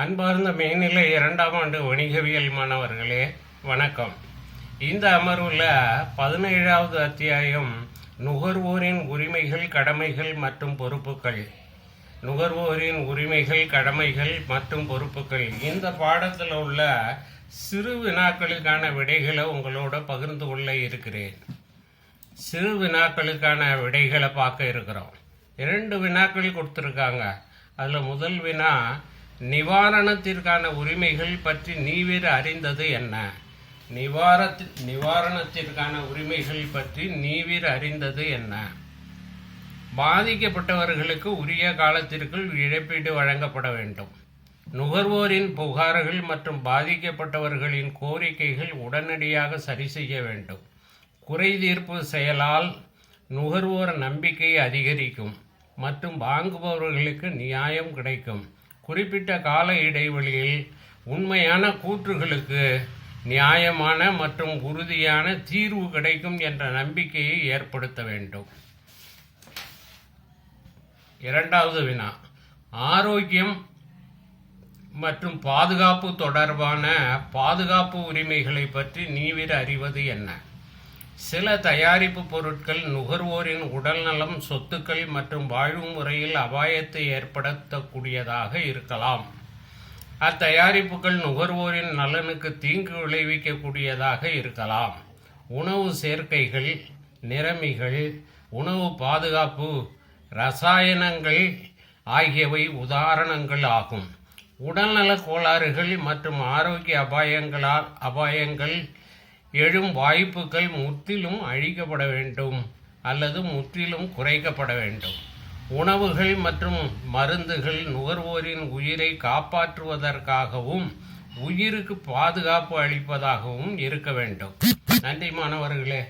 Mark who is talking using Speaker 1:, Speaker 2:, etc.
Speaker 1: அன்பார்ந்த மேல்நிலை இரண்டாம் ஆண்டு வணிகவியல் மாணவர்களே வணக்கம். இந்த அமர்வில் பதினேழாவது அத்தியாயம் நுகர்வோரின் உரிமைகள் கடமைகள் மற்றும் பொறுப்புகள். நுகர்வோரின் உரிமைகள் கடமைகள் மற்றும் பொறுப்புகள். இந்த பாடத்தில் உள்ள சிறு வினாக்களுக்கான விடைகளை உங்களோட பகிர்ந்து கொள்ள இருக்கிறேன். சிறு வினாக்களுக்கான விடைகளை பார்க்க இருக்கிறோம். இரண்டு வினாக்கள் கொடுத்துருக்காங்க. அதில் முதல் வினா நிவாரணத்திற்கான உரிமைகள் பற்றி நீவிர அறிந்தது என்ன? நிவாரத்தி நிவாரணத்திற்கான உரிமைகள் பற்றி நீவிர அறிந்தது என்ன? பாதிக்கப்பட்டவர்களுக்கு உரிய காலத்திற்குள் இழப்பீடு வழங்கப்பட வேண்டும். நுகர்வோரின் புகார்கள் மற்றும் பாதிக்கப்பட்டவர்களின் கோரிக்கைகள் உடனடியாக சரி செய்ய வேண்டும். குறைதீர்ப்பு செயலால் நுகர்வோர் நம்பிக்கை அதிகரிக்கும் மற்றும் வாங்குபவர்களுக்கு நியாயம் கிடைக்கும். குறிப்பிட்ட கால இடைவெளியில் உண்மையான கூற்றுகளுக்கு நியாயமான மற்றும் உறுதியான தீர்வு கிடைக்கும் என்ற நம்பிக்கையை ஏற்படுத்த வேண்டும். இரண்டாவது வினா. ஆரோக்கியம் மற்றும் பாதுகாப்பு தொடர்பான பாதுகாப்பு உரிமைகளை பற்றி நீவிர அறிவது என்ன? சில தயாரிப்பு பொருட்கள் நுகர்வோரின் உடல்நலம் சொத்துக்கள் மற்றும் வாழ்வு முறையில் அபாயத்தை ஏற்படுத்தக்கூடியதாக இருக்கலாம். அத்தயாரிப்புகள் நுகர்வோரின் நலனுக்கு தீங்கு விளைவிக்கக்கூடியதாக இருக்கலாம். உணவு சேர்க்கைகள் நிறமிகள் உணவு பாதுகாப்பு ரசாயனங்கள் ஆகியவை உதாரணங்கள் ஆகும். உடல்நலக் கோளாறுகள் மற்றும் ஆரோக்கிய அபாயங்களால் அபாயங்கள் எழும் வாய்ப்புகள் முற்றிலும் அழிக்கப்பட வேண்டும் அல்லது முற்றிலும் குறைக்கப்பட வேண்டும். உணவுகள் மற்றும் மருந்துகள் நுகர்வோரின் உயிரை காப்பாற்றுவதற்காகவும் உயிருக்கு பாதுகாப்பு அளிப்பதாகவும் இருக்க வேண்டும். நன்றி மாணவர்களே.